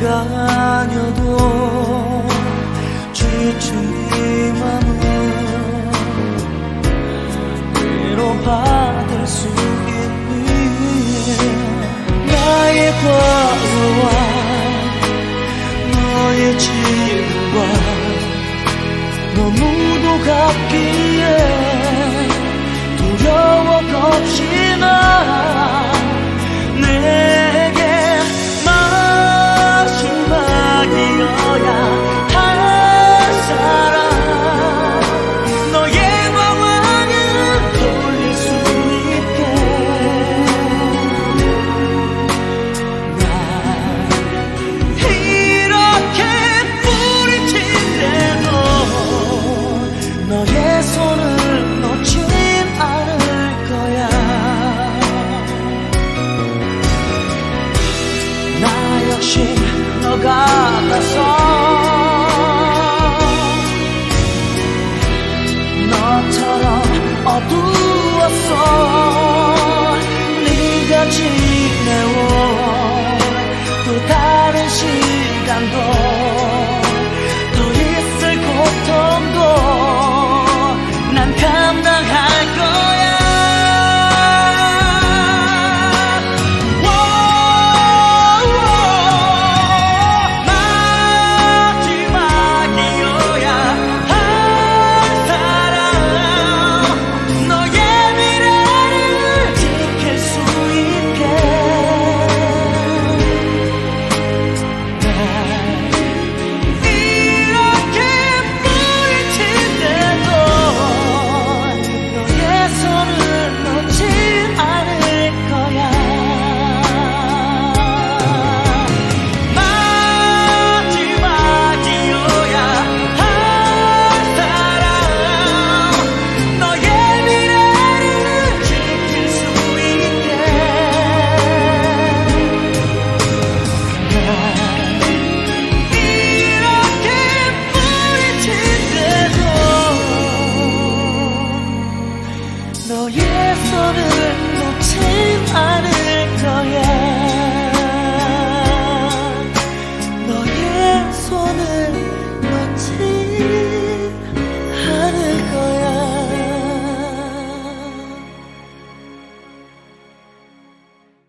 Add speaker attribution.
Speaker 1: 가녀도 지친 이 맘은 위로받을 수 있니? 나의 과거와 너의 지금과 너무도 같기 te